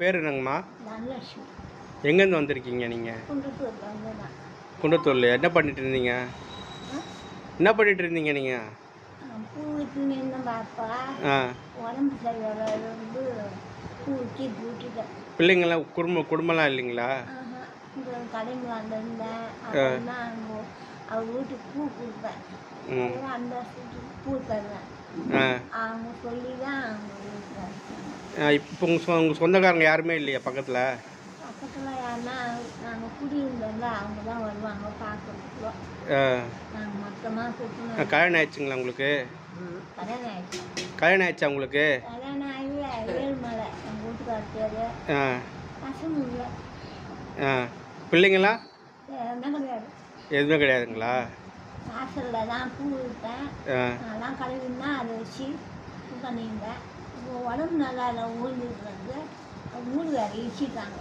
பேர் என்னங்கம்மா? எங்கேருந்து வந்திருக்கீங்க நீங்கள் குண்டத்தூரில் என்ன பண்ணிட்டு இருந்தீங்க? என்ன பண்ணிட்டு இருந்தீங்க நீங்கள் பிள்ளைங்களாம் குடும்பம் குடும்பம்லாம் இல்லைங்களா? அவர் வீட்டுக்கு பூ கொடுப்பேன். அந்த பூ தருவேன். அவங்க சொல்லி தான் அவங்க இப்போ உங்கள் உங்கள் சொந்தக்காரங்க யாருமே இல்லையா பக்கத்தில்? பக்கத்தில் யாருன்னா நாங்கள் குடியிருந்தோம்ல அவங்க தான் வருவாங்க பார்க்கறதுக்கு ஆ. நாங்கள் மொத்தமாக கொடுத்துனோம் கல்யாணம் ஆயிடுச்சுங்களா உங்களுக்கு? கல்யாணம் ஆயிடுச்சு. கல்யாணம் ஆயிடுச்சா உங்களுக்கு? கல்யாணம் ஆகி ஏழுமலை எங்கள் வீட்டுக்கார் பேர். ஆ. பசங்க இல்லை. ஆ. பிள்ளைங்களாம் என்ன கிடையாது எதுவுமே கிடையாதுங்களா? வாசலில் தான் பூ ஆ. அதெல்லாம் கழுவினா அதை வச்சு இது பண்ணியிருந்தேன். இப்போ உடம்பு நல்லா இல்லை ஊழ்ந்துட்டு வந்து. மூணு வேறு இடிச்சிட்டாங்க.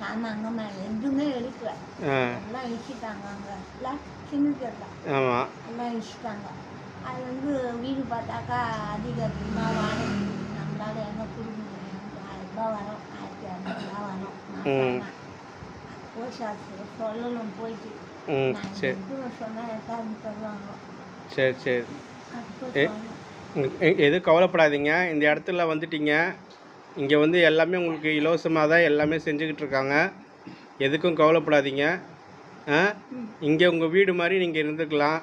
சாமாங்க மேலே எதுவுமே எடுக்கல எல்லாம் இடிச்சிட்டாங்க அங்கே. சின்ன தெரியல ஆமாம் எல்லாம் இடிச்சிட்டாங்க. அது வந்து வீடு பார்த்தாக்கா அதிக அதிகமாக வாடகை. நம்மளால என்ன கொடுக்க முடியும் ஆயிரம் ரூபாய் வரும் ஆயிரத்தி இரநூறுபா வரும். போஸ்ட் ஆஃபீஸில் சொல்லணும் போயிட்டு. ம் சரி. சரி சரி. ஏ. எதுவும் கவலைப்படாதீங்க. இந்த இடத்துல வந்துட்டீங்க. இங்கே வந்து எல்லாமே உங்களுக்கு இலவசமாக தான் எல்லாமே செஞ்சுக்கிட்டு இருக்காங்க. எதுக்கும் கவலைப்படாதீங்க. ஆ? இங்கே உங்கள் வீடு மாதிரி நீங்கள் இருந்துக்கலாம்.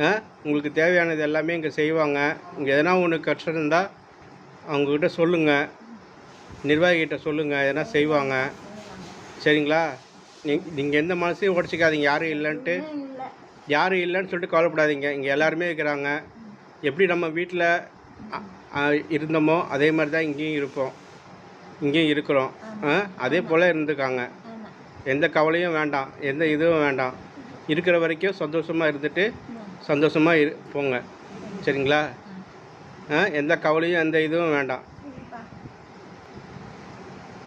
ஆ? உங்களுக்கு தேவையானது எல்லாமே இங்கே செய்வாங்க. இங்கே எதனா ஒன்று கஷ்டம் இருந்தால் அவங்கக்கிட்ட சொல்லுங்கள் நிர்வாகிகிட்ட சொல்லுங்கள் எதனா செய்வாங்க. சரிங்களா? நீங்கள் எந்த மனசையும் உடச்சிக்காதீங்க. யாரும் இல்லைன்ட்டு. இல்லை யாரும் இல்லைன்னு சொல்லிட்டு கவலைப்படாதீங்க. இங்கே எல்லாருமே இருக்கிறாங்க. எப்படி நம்ம வீட்டில் இருந்தோமோ அதே மாதிரி தான் இங்கேயும் இருப்போம். இங்கேயும் இருக்கிறோம். ஆ? அதே போல் இருந்துக்காங்க எந்த கவலையும் வேண்டாம். எந்த இதுவும் வேண்டாம். இருக்கிற வரைக்கும் சந்தோஷமாக இருந்துட்டு சந்தோஷமாக இரு போங்க. சரிங்களா? ஆ எந்த கவலையும் எந்த இதுவும் வேண்டாம்.